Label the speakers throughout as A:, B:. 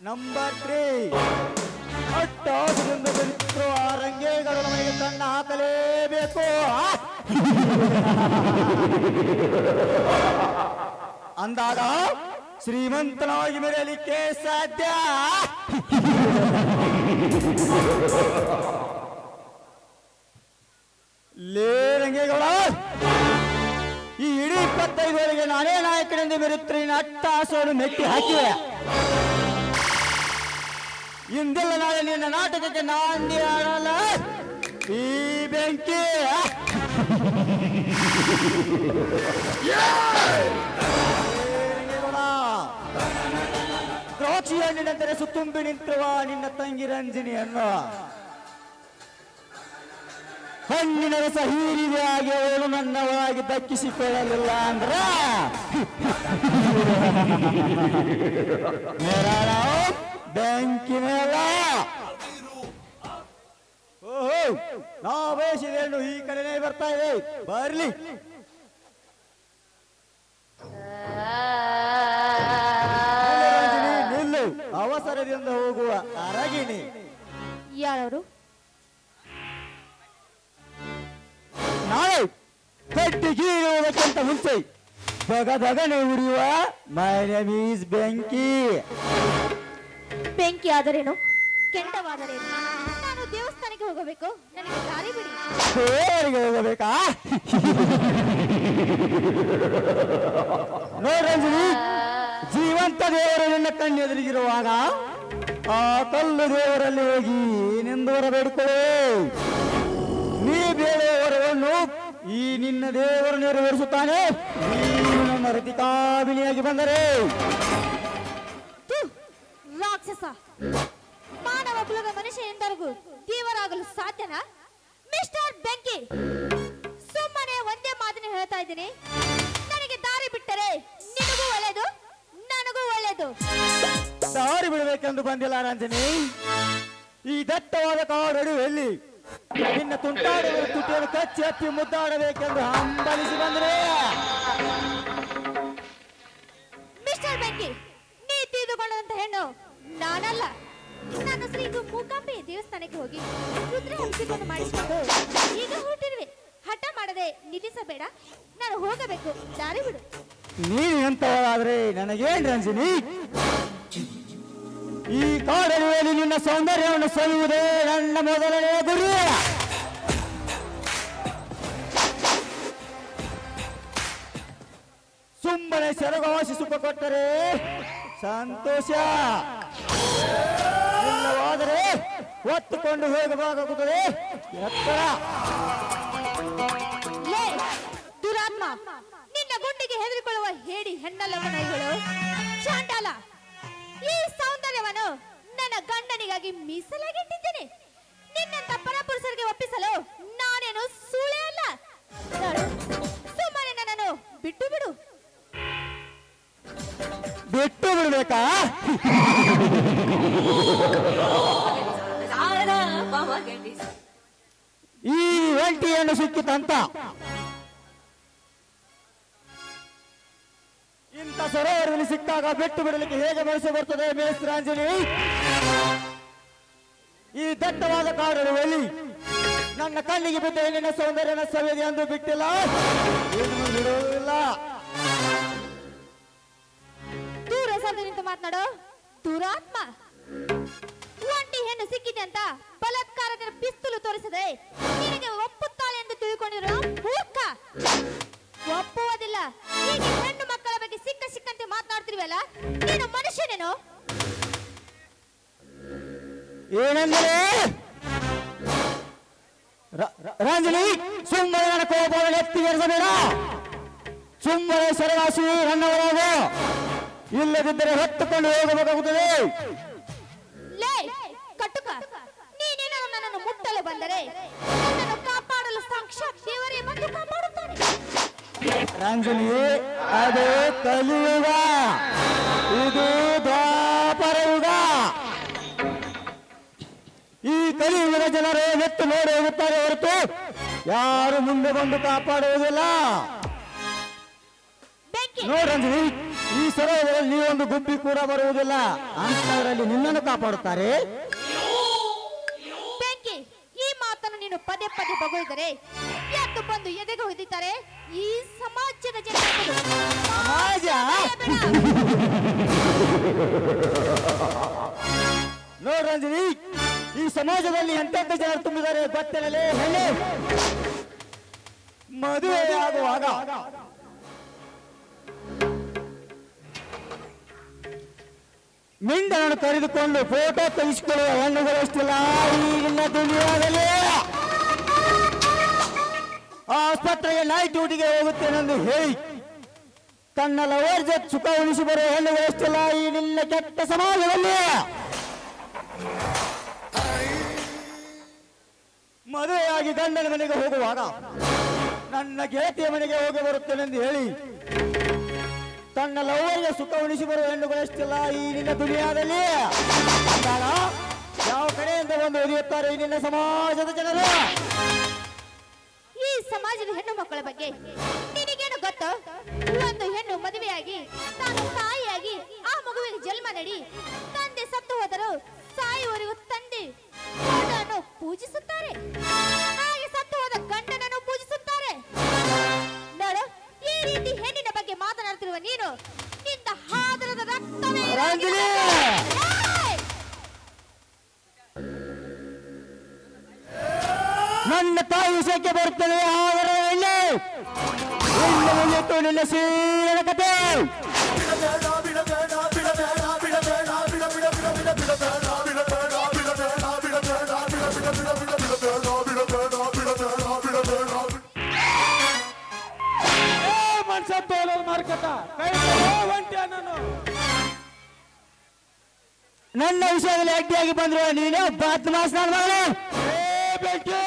A: Number three ಅಟ್ಟಾಸದಿಂದ ಬೆರೆತಿರೋ ಆ ರಂಗೇಗಳು ನಮಗೆ ಕಣ್ಣ ಹಾಕಲೇಬೇಕು? ಅಂದಾಗ ಶ್ರೀಮಂತನಾಗಿ ಮೆರೆಯಲಿಕ್ಕೆ ಸಾಧ್ಯ. ಲೇ ರಂಗೇಗೌಡ ಈ ಇಡೀ ಇಪ್ಪತ್ತೈದುವರೆಗೆ ನಾನೇ ನಾಯಕನೆಂದು ಅಟ್ಟ ಅಟ್ಟಾಸವನ್ನು ಮೆಟ್ಟಿ ಹಾಕಿವೆ ಇಂದೆಲ್ಲ ನಾಳೆ ನಿನ್ನ ನಾಟಕಕ್ಕೆ ನಾಂದಿ ಆಡಲ್ಲ ಈ ಬೆಂಕಿ. ದ್ರಾಕ್ಷಿ ಹಣ್ಣಿನಂತೆ ಸುತ್ತುಂಬಿ ನಿಂತಿರುವ ನಿನ್ನ ತಂಗಿ ರಂಜನಿಯನ್ನು. ಹಣ್ಣಿನ ರಸ ಹೀರಿದೆ ಹಾಗೆ ಅವಳು ನನ್ನ ಒಳಗೆ ದಕ್ಕಿಸಿಕೊಳ್ಳಲಿಲ್ಲ ಅಂದ್ರ ಬ್ಯಾಂಕಿನಲ್ಲ. ಓಹೋ ನಾ ಬಯಸಿದ ಹೆಣ್ಣು ಈ ಕಡೆನೇ ಬರ್ತಾ ಇದೆ. ಬರ್ಲಿ. ನಿಲ್ಲು. ಅವಸರದಿಂದ ಹೋಗುವ ಅರಗಿಣಿ.
B: ಯಾರವರು?
A: ನಾಳೆ ಕಟ್ಟಿಗೀರುವುದಕ್ಕಿಂತ ಮುಂಚೆ ದಗ ದಗನೆ ಉರಿಯುವ ಮೈ ನೇಮ್ ಈಸ್ ಬೆಂಕಿ.
B: ಬೆಂಕಿ ಆದರೇನು ಕೆಂಡವಾದರೇನು ನಾನು ದೇವಸ್ಥಾನಕ್ಕೆ ಹೋಗಬೇಕು. ನನಗೆ ದಾರಿ ಬಿಡಿ.
A: ದೇವರಿಗೆ ಹೋಗಬೇಕಾ? ನೋಡ್ರಿ ಜೀವಂತ ದೇವರು ನಿನ್ನ ಕಣ್ಣೆದುರಿಗಿರುವಾಗ ಆ ಕಲ್ಲು ದೇವರಲ್ಲಿ ಹೋಗಿ ನಿಂದವರ ಬೇಡಿಕೊಳ್ಳೆ ನೀ ಬೇಳೆಯವರನ್ನು ಈ ನಿನ್ನ ದೇವರು ನೆರವೇರಿಸುತ್ತಾನೆ. ನೀನು ನನ್ನ ರತಿಕಾಬಿನಿಯಾಗಿ ಬಂದರೆ
B: ರಾಕ್ಷಸ. ಮಾನವ ಕುಲದ ಮನುಷ್ಯ ಎಂದರಿಗೂ ದೇವರಾಗಲು ಸಾಧ್ಯನಾ? ಮಿಸ್ಟರ್ ಬೆಂಕಿ ಸುಮ್ಮನೆ ಒಂದೇ ಮಾತನ್ನ ಹೇಳ್ತಾ ಇದ್ದೀನಿ. ನನಗೆ ದಾರಿ ಬಿಟ್ಟರೆ ನಿನಗೂ ಒಳ್ಳೇದು ನನಗೂ ಒಳ್ಳೇದು.
A: ದಾರಿ ಬಿಡಬೇಕೆಂದು ಬಂದಿಲ್ಲ ರಂಜನಿ ಈ ದಟ್ಟವಾದ ಕಾಡಡುವೆಲ್ಲಿ ನಿನ್ನ ತುಂಟಾಡುವ ತುಟಿಯನ್ನು ಕಚ್ಚಿ ಹತ್ತಿ ಮುದ್ದಾಡಬೇಕೆಂದು ಹಂಬಲಿಸಿ ಬಂದ್ರೆ?
B: ಮಿಸ್ಟರ್ ಬೆಂಕಿ ನೀ ತಿಳಿದುಕೊಂಡಂತ ಹೆಣ್ಣು ನಾನಲ್ಲ. ನಾನು ಅಸಲು ಇದು ಮೂಕಾಂಬೆ ದೇವಸ್ಥಾನಕ್ಕೆ ಹೋಗಿ ರುದ್ರ ಅಭಿಷೇಕವನ್ನು ಮಾಡಿಸಿಕೊಂಡು ಈಗ ಹೊರಟಿರುವೆ. ಹಠ ಮಾಡದೆ ನಿಲ್ಲಿಸಬೇಡ. ನಾನು ಹೋಗಬೇಕು. ದಾರಿ ಬಿಡು.
A: ನೀನು ಎಂತವಳಾದ್ರೆ ನನಗೇನ್ ರಂಜಿನಿ ಈ ಕಾಡಲ್ಲಿ ನಿನ್ನ ಸೌಂದರ್ಯವನ್ನು ಸವಿಯುವುದೇ ನನ್ನ ಮೊದಲನೇ ಗುರಿ. ಸುಮ್ಮನೆ ಸೆರಗಾಸಿ ಸುಖ ಕೊಟ್ಟರೆ ಸಂತೋಷ. ಇಲ್ಲವಾದರೆ ಒತ್ತುಕೊಂಡು ಹೋಗಬೇಕಾಗುತ್ತದೆ. ಎತ್ತರ.
B: ಲೇ ದುರಾತ್ಮ, ನಿನ್ನ ಗುಂಡಿಗೆ ಹೆದರಿಕೊಳ್ಳುವ ಹೇಳಿ ಹೆಣ್ಣಲ್ಲವ ಚಾಂಡಾಲ, ಈ ಸೌಂದರ್ಯವನ್ನು ನನ್ನ ಗಂಡನಿಗಾಗಿ ಮೀಸಲಾಗಿಟ್ಟಿದ್ದೇನೆ. ನಿನ್ನಂತ ಪರಪುರುಷರಿಗೆ ಒಪ್ಪಿಸಲು ನಾನೇನು ಸುಳೆ ಅಲ್ಲ. ಸುಮ್ಮನೆ ನನ್ನನ್ನು ಬಿಟ್ಟು ಬಿಡು.
A: ಬಿಟ್ಟು ಬಿಡ್ಬೇಕಾ? ಈ ಒಂಟಿಯನ್ನು ಸಿಕ್ಕಿತಂತ. ಇಂಥ ಸರೋವರದಲ್ಲಿ ಸಿಕ್ಕಾಗ ಬಿಟ್ಟು ಬಿಡಲಿಕ್ಕೆ ಹೇಗೆ ಮನಸ್ಸು ಬರ್ತದೆ, ಮೇಸ್ತ್ರಾಂಜಲಿ? ಈ ದಟ್ಟವಾದ ಒಲಿ, ನನ್ನ ಕಣ್ಣಿಗೆ ಬಿದ್ದ ಹೆಣ್ಣಿನ ಸೌಂದರ್ಯನ ಸವಿದೆ ಎಂದು ಬಿಟ್ಟಿಲ್ಲ. ಏನು ಬಿಡುವುದಿಲ್ಲ.
B: ನಿಂತು ಮಾತನಾಡೋ. ದುರಾತ್ಮ. ಒಂಟಿ ಹೆಣ್ಣು ಸಿಕ್ಕಿದೆ ಅಂತ ಬಲಾತ್ಕಾರದ ಪಿಸ್ತೂಲು ತೋರಿಸದೆ. ನಿನಗೆ ಒಪ್ಪುತ್ತಾಳೆ ಎಂದು ತಿಳ್ಕೊಂಡಿರೋ ಒಪ್ಪುವುದಿಲ್ಲ. ಹೀಗೆ ಹೆಣ್ಣು ಮಕ್ಕಳ ಬಗ್ಗೆ ಸಿಕ್ಕ ಸಿಕ್ಕಂತೆ ಮಾತನಾಡ್ತಿರ್ವಲ್ಲ ನೀನು ಮನುಷ್ಯನೇನು?
A: ಏನಂದ್ರೆ? ರ- ರ- ರಂಜನಿ ಸುಮ್ಮನೆ ನನ್ನ ಕೋಪವನ್ನು ಎತ್ತಿಗೆರಿಸಬೇಡ ಸುಮ್ಮನೆ ಸರಳಾಸಿ ನನ್ನವರಾಗ ಇಲ್ಲದಿದ್ದರೆ ಹತ್ತುಕೊಂಡು ಹೋಗಬೇಕಾಗುತ್ತದೆ
B: ಲೇ ಕಟ್ಟುಕ ನೀನೇನಾದ್ರು ನನ್ನನ್ನು ಮುಟ್ಟಲು ಬಂದರೆ ನನ್ನನ್ನು ಕಾಪಾಡಲು ಸಾಕ್ಷಾತ್ ದೇವರೇ ಬಂದು ಕಾಪಾಡುತ್ತಾನೆ.
A: ರಂಜನಿ ಅದು ಕಲಿಯುಗ. ಇದು ದ್ವಾಪರಯುಗ ಈ ಕಲಿಯುಗದ ಜನರು ಎತ್ತು ನೋಡಿ ಹೋಗುತ್ತಾರೆ ಹೊರತು ಯಾರು ಮುಂದೆ ಬಂದು ಕಾಪಾಡುವುದಿಲ್ಲ.
B: ನೋಡಿ
A: ನೋಡ್ರಂಜನಿ ಈ ಸರೋವರದಲ್ಲಿ ಒಂದು ಗುಬ್ಬಿ ಕೂಡ ಬರುವುದಿಲ್ಲ. ಅಂತವರಲ್ಲಿ ನಿನ್ನನ್ನು ಕಾಪಾಡುತ್ತಾರೆ.
B: ಬೆಂಕಿ ಈ ಮಾತನ್ನು ನೀನು ಪದೇ ಪದೇ ಬಗೋದರೆ ಯಾಕೆ ಬಂದು ಎದೆಗೆ ಹೊದಿತಾರೆ ಈ ಸಮಾಜದ ಜನ
A: ಸಮಾಜ? ನೋಡ್ ರಂಜನಿ ಈ ಸಮಾಜದಲ್ಲಿ ಎಂತೆಂತ ಜನರು ತುಂಬಿದ್ದಾರೆ ಗೊತ್ತಿರಲೇ. ಮದುವೆ ಆಗುವಾಗ ಮಿಂಡನ್ನು ಕರೆದುಕೊಂಡು ಫೋಟೋ ತೆಗೆಸಿಕೊಳ್ಳುವ ಹೆಣ್ಣುಗಳಷ್ಟಿಲ್ಲ. ಈಗಿನ ದುನಿಯಾದಲ್ಲಿ ಆಸ್ಪತ್ರೆಗೆ ನೈಟ್ ಡ್ಯೂಟಿಗೆ ಹೋಗುತ್ತೇನೆಂದು ಹೇಳಿ, ತನ್ನ ಲವರ್ ಜೊತೆ ಸುಖ ಉಳಿಸಿ ಬರುವ ಹೆಣ್ಣುಗಳಷ್ಟಿಲ್ಲ ಈ ಕೆಟ್ಟ ಸಮಾಜದಲ್ಲಿ. ಮದುವೆಯಾಗಿ ಗಂಡನ ಮನೆಗೆ ಹೋಗುವಾಗ ನನ್ನ ಗೆಳತಿಯ ಮನೆಗೆ ಹೋಗಿ ಬರುತ್ತೇನೆಂದು ಹೇಳಿ ತನ್ನ ಲವ್ವರಿಗೆ ಸುಖ ಉಣಿಸಿ ಬರುವ ಹೆಣ್ಣುಗಳಷ್ಟಿಲ್ಲ ಈ ನಿನ್ನ ದುನಿಯಾದಲ್ಲಿ? ಯಾವ ಕಡೆಯಿಂದ ಬಂದು ಒದೆಯುತ್ತಾರೆ ಈ ನಿನ್ನ ಸಮಾಜದ ಜನರು?
B: ಈ ಸಮಾಜದ ಹೆಣ್ಣು ಮಕ್ಕಳ ಬಗ್ಗೆ ನಿನಗೇನು ಗೊತ್ತು? ಒಂದು ಹೆಣ್ಣು ಮದುವೆಯಾಗಿ, ತಾನು ತಾಯಿಯಾಗಿ ಆ ಮಗುವಿಗೆ ಜನ್ಮ ನಡಿ, ತಂದೆ ಸತ್ತು ಹೋದರು ತಾಯಿಯವರಿಗೂ ತಂದೆ ಪೂಜಿಸುತ್ತಾರೆ. ಹಾಗೆ ಸತ್ತು ಹೋದ ಗಂಡನನ್ನು ಪೂಜಿಸುತ್ತಾರೆ. ನೋಡು, ಈ ರೀತಿ ಹೆಣ್ಣಿನ ನೀನು ನಿನ್ನ ಹಾದರದ ರಕ್ತವೇ!
A: ನನ್ನ ತಾಯಿ ವಿಷಯಕ್ಕೆ ಬರುತ್ತದೆ ಆದರೆ ಮುಗಿಯಿತು ನಿನ್ನ ಕತೆ
C: ತೋಲೋದು ಮಾರ್ಕಟ. ಕೈ ಒಂಟಿಯ ನಾನು
A: ನನ್ನ ವಿಷಯದಲ್ಲಿ ಅಡ್ಡಿಯಾಗಿ ಬಂದ್ರು ನೀನು ಬಾತ್ ಮಾತನಾಡ
C: ಏ ಬೆಂಕಿ.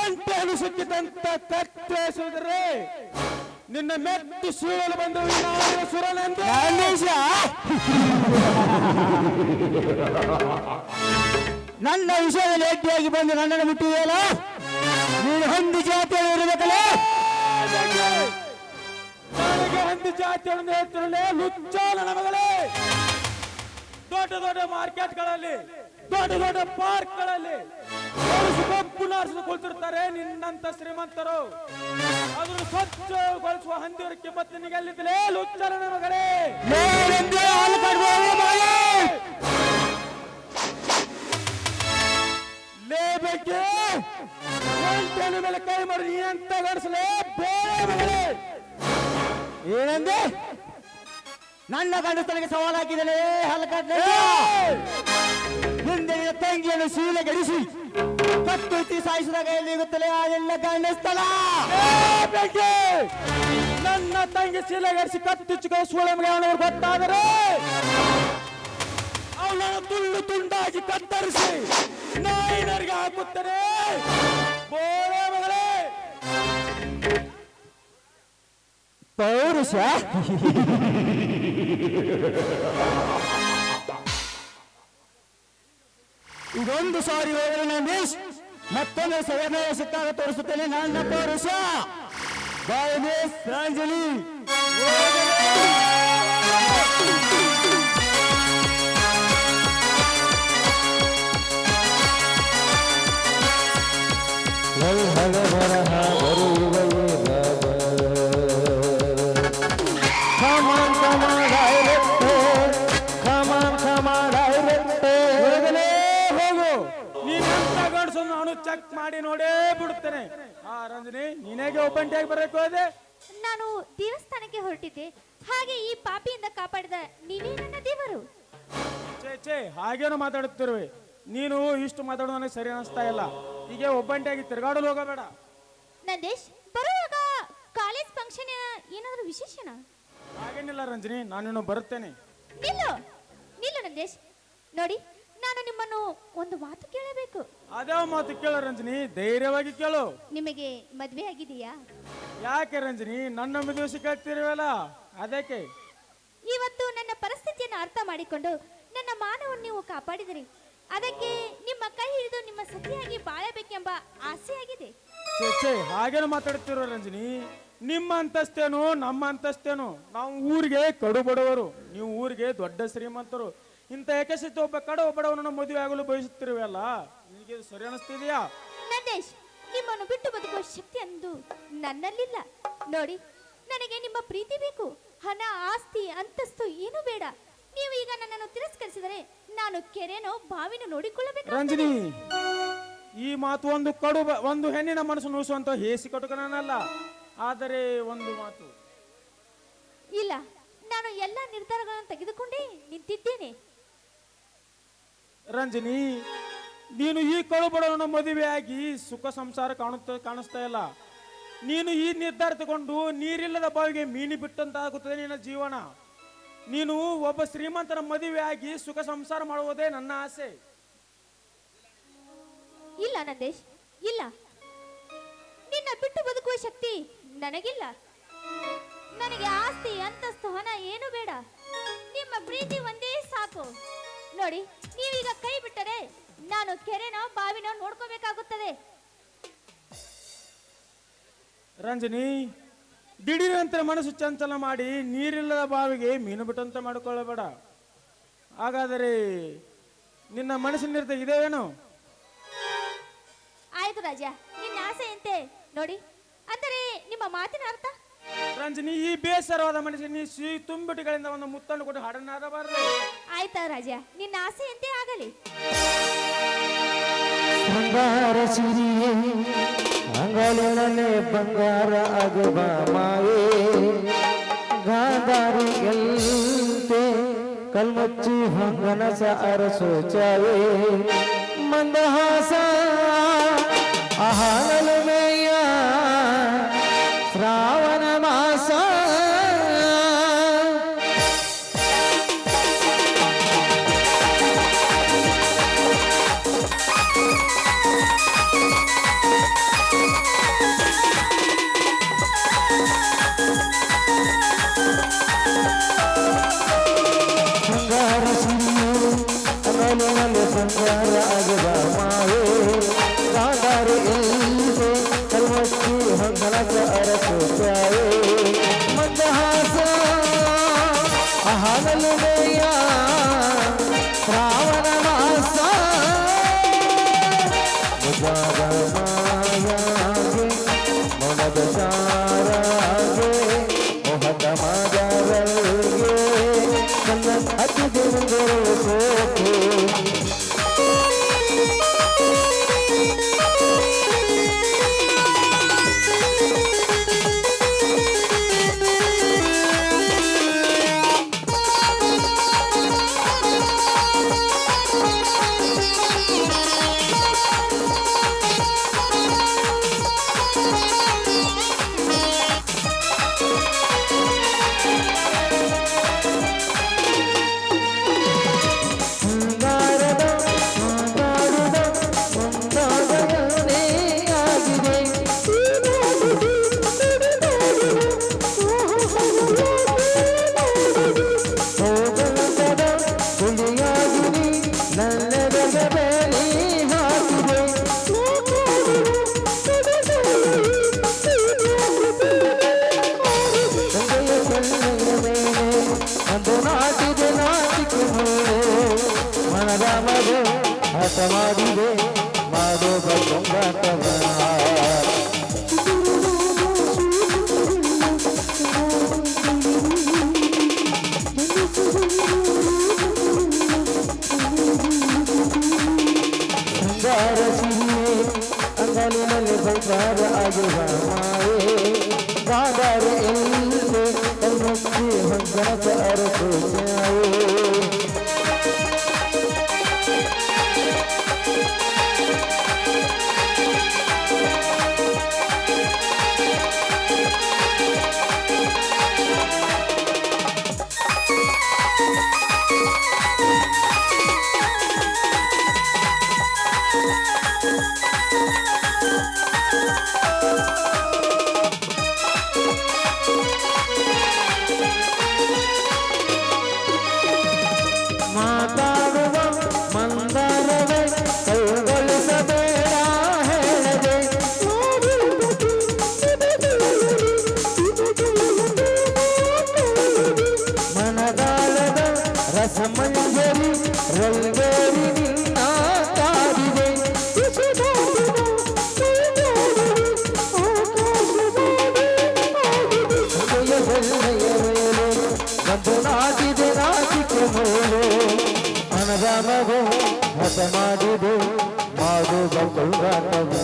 C: ಒಂಟೆಯನ್ನು ಸಿಕ್ಕಿದಂತ ಕತ್ತರಿಸಿದ್ರೆ ನಿನ್ನ ಮೆತ್ತು ಸೀಳಲು ಬಂದು ಸುರನೆಂದು
A: ನನ್ನ ನನ್ನ ವಿಷಯದಲ್ಲಿ ಅಡ್ಡಿಯಾಗಿ ಬಂದು ನನ್ನನ್ನು ಮುಟ್ಟಿದೆಯಲ್ಲ? ನೀನು ಹೊಂದಿ ಜಾತಿಯಲ್ಲಿ ಇರಬೇಕಲ್ಲ?
C: ಹೇಳ್ತಿರಲೇ ಲುಚ್ಚಾಲ ನಮಗಳೇ ದೊಡ್ಡ ದೊಡ್ಡ ಮಾರ್ಕೆಟ್ಗಳಲ್ಲಿ ದೊಡ್ಡ ದೊಡ್ಡ ಪಾರ್ಕ್ಗಳಲ್ಲಿ ಕಪ್ಪು ನಾರಿಸಿದು ಕುಳಿತಿರ್ತಾರೆ ನಿನ್ನಂತ ಶ್ರೀಮಂತರು. ಅದನ್ನು ಸ್ವಚ್ಛಗೊಳಿಸುವ ಹಂದಿರ ಕಿಮ್ಮತ್ತು ನಿನಗೆ ಎಲ್ಲಿದ್ದಲೇ ಲುಚ್ಚಾಲ ನಮಗಳೇ. ಲೇಬೇಕೆ ಮೇಲೆ ಕೈ ಮಾಡಿ ನೀ ಅಂತ ಗಡಿಸಲೇ?
A: ಏನಂದೆ? ನನ್ನ ಗಂಡಸ್ತನಿಗೆ ಸವಾಲು ಹಾಕಿದಲೇ ಹಲಕಡ್ಲೆ ಹಿಂದೆ ನಿನ್ನ ತಂಗಿಯನ್ನು ಶೀಲೆ ಗಡಿಸಿ ಕತ್ತುತ್ತಿ ಸಾಯಿಸಿದಾಗ ಎಲ್ಲಿ ಗೊತ್ತಲೇ ಅದೆಲ್ಲ ಗಂಡಸ್ತಲ
C: ನನ್ನ ತಂಗಿ ಚೀಲಗಡಿಸಿ ಗಡಿಸಿ ಸೂಳೆ ಮಗ ಅವನವ್ರು ಗೊತ್ತಾದರೆ ಅವನ ತುಂಡು ತುಂಡಾಗಿ ಕತ್ತರಿಸಿ ನಾಯಿನರಿಗೆ ಹಾಕುತ್ತಾರೆ ಬೋಳೆ ಮಗಳೇ!
A: ಪೌರುಷ ಇದೊಂದು ಸಾರಿ ಹೋದರೆ ನಂದೀಶ್ ಮತ್ತೊಂದು ಸವರ್ಣ ಸಿಕ್ಕಾಗ ತೋರಿಸುತ್ತೇನೆ ನನ್ನ ಪೌರುಷ ಬಾಯ್ ಮಿಸ್ ಪ್ರಾಂಜಲಿ
C: ಒಬ್ಬಂಟಿಯಾಗಿ ಬರಬೇಕು ಅದೇ
B: ನಾನು ದೇವಸ್ಥಾನಕ್ಕೆ ಹೊರಟಿದ್ದೆ. ಹಾಗೆ ಈ ಪಾಪಿಯಿಂದ ಕಾಪಾಡಿದ ನೀವೇ ನನ್ನ ದೇವರು.
C: ಛೇ ಛೇ ಹಾಗೇನು ಮಾತಾಡುತ್ತಿರುವೆ? ನೀನು ಇಷ್ಟು ಮಾತಾಡೋದು ನನಗೆ ಸರಿ ಅನಿಸ್ತಾ ಇಲ್ಲ. ಹೀಗೆ ಒಬ್ಬಂಟಿಯಾಗಿ ತಿರುಗಾಡಲು ಹೋಗಬೇಡ.
B: ನಂದೇಶ್ ಬರುವಾಗ ಕಾಲೇಜ್ ಫಂಕ್ಷನ್ ಏನಾದರೂ ವಿಶೇಷನಾ?
C: ಹಾಗೇನಿಲ್ಲ ರಂಜನಿ ನಾನೇನು ಬರುತ್ತೇನೆ.
B: ನಿಲ್ಲು ನಿಲ್ಲು ನಂದೇಶ್. ನೋಡಿ ನಿಮ್ಮನ್ನು ಒಂದು ಮಾತು ಕೇಳಬೇಕು.
C: ಅದೇ ಮಾತು ಕೇಳ ರಂಜನಿ ಧೈರ್ಯವಾಗಿ ಕೇಳು.
B: ನಿಮಗೆ ಮದ್ವೆ ಆಗಿದೆಯಾ?
C: ಯಾಕೆ ರಂಜನಿ ನನ್ನ ಮದುವೆ ಕೇಳ್ತಿರುವಲ್ಲ ಅದಕ್ಕೆ.
B: ಇವತ್ತು ನನ್ನ ಪರಿಸ್ಥಿತಿಯನ್ನು ಅರ್ಥ ಮಾಡಿಕೊಂಡು ನನ್ನ ಮಾನವನ್ನು ನೀವು ಕಾಪಾಡಿದಿರಿ. ಅದಕ್ಕೆ ನಿಮ್ಮ ಕೈ ಹಿಡಿದು ನಿಮ್ಮ ಸತಿಯಾಗಿ ಬಾಳಬೇಕೆಂಬ ಆಸೆಯಾಗಿದೆ
C: ಛೇ ಛೇ ಹಾಗೇನು ಮಾತಾಡ್ತಿರೋ ರಂಜನಿ? ನಿಮ್ಮ ಅಂತಸ್ತೇನು ನಮ್ಮ ಅಂತಸ್ತೇನು? ನಾವು ಊರಿಗೆ ಕಡು ಬಡವರು ನೀವು ಊರಿಗೆ ದೊಡ್ಡ ಶ್ರೀಮಂತರು. ಇಂಥ ಏಕಸಿತ ಒಬ್ಬ ಕಡು ಒಬ್ಬಡವನನ್ನು ಮದುವೆ ಆಗಲು ಬಯಸುತ್ತಿರುವಲ್ಲ ನಿನಗೆ ಸರಿ ಅನಿಸ್ತಿದೆಯಾ?
B: ನಂದೇಶ್ ನಿಮ್ಮನ್ನು ಬಿಟ್ಟು ಬದುಕುವ ಶಕ್ತಿ ಅಂದು ನನ್ನಲ್ಲಿಲ್ಲ. ನೋಡಿ ನನಗೆ ನಿಮ್ಮ ಪ್ರೀತಿ ಬೇಕು. ಹಣ ಆಸ್ತಿ ಅಂತಸ್ತು ಏನು ಬೇಡ. ನೀವು ಈಗ ನನ್ನನ್ನು ತಿರಸ್ಕರಿಸಿದರೆ ನಾನು ಕೆರೆನೋ ಬಾವಿನೋ ನೋಡಿಕೊಳ್ಳಬೇಕು
C: ರಂಜಿನಿ ಈ ಮಾತು ಒಂದು ಕಡು ಒಂದು ಹೆಣ್ಣಿನ ಮನಸ್ಸು ನೋಯಿಸುವಂತ ಹೇಸಿ ಕಟುಕನಲ್ಲ ಆದರೆ ಒಂದು ಮಾತು.
B: ಇಲ್ಲ ನಾನು ಎಲ್ಲ ನಿರ್ಧಾರಗಳನ್ನು ತೆಗೆದುಕೊಂಡೇ ನಿಂತಿದ್ದೇನೆ.
C: ರಂಜನಿ, ನೀನು ಈ ಕಳುಬಡವನ ಆಗಿ ಸುಖ ಸಂಸಾರ ಕಾಣುತ್ತ, ಕಾಣಿಸ್ತಾ ಇಲ್ಲ. ನೀನು ಈ ನಿರ್ಧಾರ ತಗೊಂಡು ನೀರಿಲ್ಲದ ಬಾವಿಗೆ ಮೀನು ಬಿಟ್ಟಂತಾಗುತ್ತದೆ ನಿನ್ನ ಜೀವನ. ನೀನು ಒಬ್ಬ ಶ್ರೀಮಂತನ ಆಗಿ ಸುಖ ಸಂಸಾರ ಮಾಡುವುದೇ ನನ್ನ ಆಸೆ.
B: ಇಲ್ಲ ನಂದೇಶ್, ಇಲ್ಲ. ನಿನ್ನ ಬಿಟ್ಟು ಬದುಕುವ ಶಕ್ತಿ ನನಗಿಲ್ಲ. ನನಗೆ ಆಸ್ತಿ, ಅಂತಸ್ತು, ಹಣ ಏನು ಬೇಡ. ನಿಮ್ಮ ಪ್ರೀತಿ ಒಂದೇ ಸಾಕು. ನೋಡಿ ನೀವೀಗ ಕೈ ಬಿಟ್ಟರೆ ನಾನು ಕೆರೆನೋ ಬಾವಿನೋ ನೋಡ್ಕೋಬೇಕಾಗುತ್ತದೆ.
C: ರಂಜನಿ ದಿಢೀರಂತೆ ಮನಸ್ಸು ಚಂಚಲ ಮಾಡಿ ನೀರಿಲ್ಲದ ಬಾವಿಗೆ ಮೀನು ಬಿಟ್ಟಂತೆ ಮಾಡಿಕೊಳ್ಳಬೇಡ. ಹಾಗಾದರೆ ನಿನ್ನ ಮನಸ್ಸಿನಿರ್ತ ಇದೇವೇನು
B: ಆಯ್ತು ರಾಜ ನಿನ್ನ ಆಸೆಯಂತೆ. ನೋಡಿ ಅಂದರೆ ನಿಮ್ಮ ಮಾತಿನ ಅರ್ಥ?
C: ರಂಜನಿ ಈ ಬೇಸರವಾದ ಮನಸ್ಸಿಗೆ ನೀ ಸಿಹಿ ತುಂಬಿಟಿಗಳಿಂದ ಒಂದು ಮುತ್ತನ್ನು ಕೊಟ್ಟು ಹಾಡನ್ನಾಡಬಾರದು
B: ಆಯ್ತಾ ರಾಜ ನಿನ್ನ ಆಸೆಯಂತೆ ಆಗಲಿ.
D: ಬಂಗಾರ ಸಿರಿಯೇ ಅಂಗಳಿನಲ್ಲೇ ಬಂಗಾರ ಆಗುವ ಮಾಯೇ. ಗಾಂಧಾರಿಯಂತೆ ಕಲ್ಮಚ್ಚಿ ಹಂಗನಸ ಅರಸೋ ಚಾಯೇ. ಮಂದಹಾಸ ಗಾಂಧಾರ ಎಲ್ಲಿದೆ ಕಲ್ಮಚ್ಚಿ ಮಾಡೋ ಮಾಡು